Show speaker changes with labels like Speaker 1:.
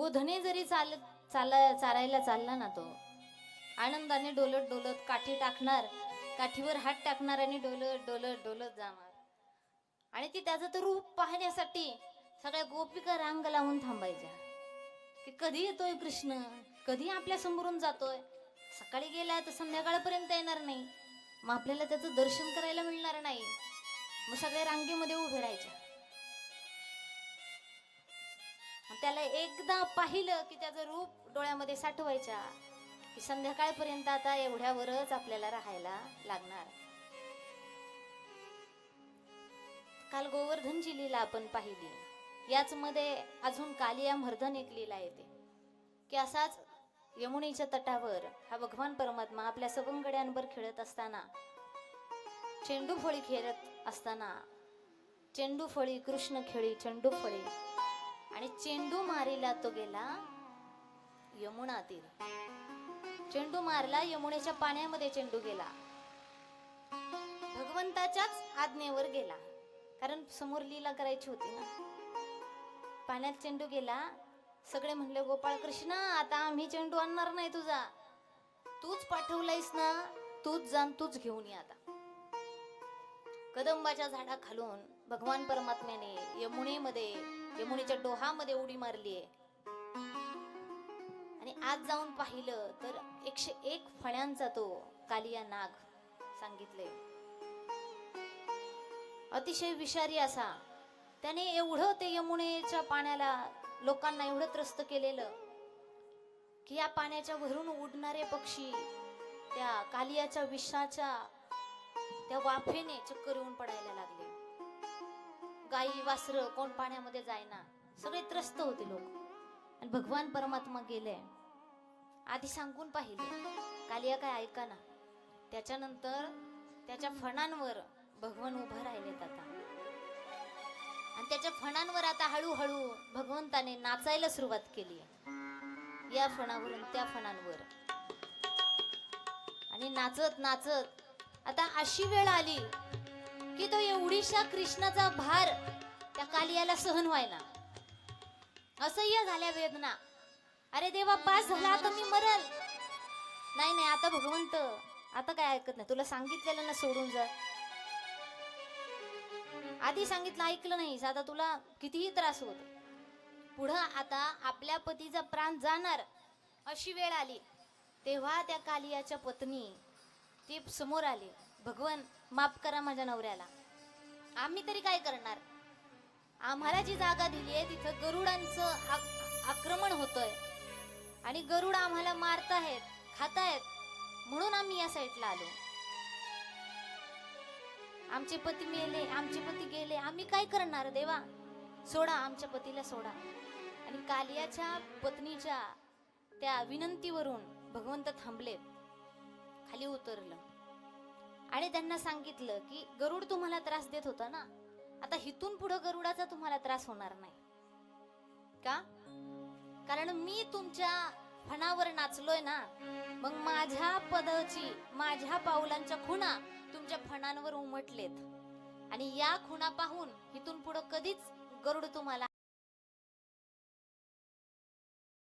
Speaker 1: गोधने जरी चालत चाला चारायला चालला ना तो आनंदाने डोलत डोलत काठी टाकणार काठीवर हात टाकणार आणि डोलत डोलत डोलत जाणार. आणि ती त्याचं तर रूप पाहण्यासाठी सगळ्या गोपिका रांग लावून थांबायच्या. की कधी येतोय कृष्ण? कधी आपल्या समोरून जातोय? सकाळी गेलाय तर संध्याकाळपर्यंत येणार नाही. मग आपल्याला त्याचं दर्शन करायला मिळणार नाही. मग सगळ्या रांगेमध्ये उभे राहायच्या. त्याला एकदा पाहिलं की त्याचं रूप डोळ्यामध्ये साठवायच्या. की संध्याकाळपर्यंत आता एवढ्यावरच आपल्याला राहायला लागणार. काल गोवर्धनची लीला आपण पाहिली. याच मध्ये अजून कालिया मर्धन एक लीला येते. की असाच यमुनेच्या तटावर हा भगवान परमात्मा आपल्या सवंगड्यांवर खेळत असताना चेंडू फळी खेळत असताना चेंडू फळी कृष्ण खेळी चेंडू फळी आणि चेंडू मारीला तो गेला यमुना तीर चेंडू मारला यमुनेच्या पाण्यामध्ये चेंडू गेला. भगवंताच्याच आज्ञेवर गेला. कारण समोर लीला करायची होती ना. पाण्यात चेंडू गेला. सगळे म्हणले गोपाळ कृष्णा आता आम्ही चेंडू आणणार नाही तुझा. तूच पाठवलायस ना तूच जाण तूच घेऊन ये आता. कदंबाच्या झाडा खालून भगवान परमात्म्याने यमुनेमध्ये यमुनेच्या डोहामध्ये उडी मारलीये आणि आज जाऊन पाहिलं तर एकशे एक फण्यांचा तो कालिया नाग सांगितले. अतिशय विषारी असा. त्याने एवढं ते यमुनेच्या पाण्याला लोकांना एवढं त्रस्त केलेलं की या पाण्याच्या भरून उडणारे पक्षी त्या कालियाच्या विषाच्या त्या वाफेने चक्कर येऊन पडायला लागले. गाई वासर कोण पाण्यामध्ये जायना. सगळे त्रस्त होते लोक. आणि भगवान परमात्मा गेले. आधी सांगून पाहिले. कालिया काय ऐका ना. त्याच्यानंतर त्याच्या फणांवर भगवान उभं राहिलेत आता. आणि त्याच्या फणांवर आता हळूहळू भगवंताने नाचायला सुरुवात केली. या फणावरून त्या फणांवर. आणि नाचत नाचत आता अशी वेळ आली की तो एवढीशा कृष्णाचा भार त्या कालियाला सहन व्हायला. असह्य झाल्या वेदना. अरे देवा पास झाला आता मी मरल. नाही नाही आता भगवंत आता काय ऐकत नाही. तुला सांगितलेलं ना सोडून जा. आधी सांगितलं ऐकलं नाही. आता तुला कितीही त्रास होत. पुढं आता आपल्या पतीचा प्राण जाणार अशी वेळ आली. तेव्हा त्या कालियाच्या पत्नी ते समोर आले. भगवान माफ करा माझ्या नवऱ्याला. आम्ही तरी काय करणार? आम्हाला जी जागा दिली आहे तिथं गरुडांचं आक- आक्रमण होतंय. आणि गरुड आम्हाला मारतायत खातायत म्हणून आम्ही या साईडला आलो. आमचे पती मेले आमचे पती गेले आम्ही काय करणार देवा? सोडा आमच्या पतीला सोडा. आणि कालियाच्या पत्नीच्या त्या विनंतीवरून भगवंत थांबले. खाली उतरलं. आणि त्यांना सांगितलं की गरुड तुम्हाला त्रास देत होता ना आता हिथून पुढे गरुडाचा तुम्हाला त्रास होणार नाही. का? कारण मी तुमच्या फणावर नाचलोय ना मग माझ्या पदाची माझ्या पावलांच्या खुणा तुमच्या फणांवर उमटलेत. आणि या खुणा पाहून इथून पुढं कधीच गरुड तुम्हाला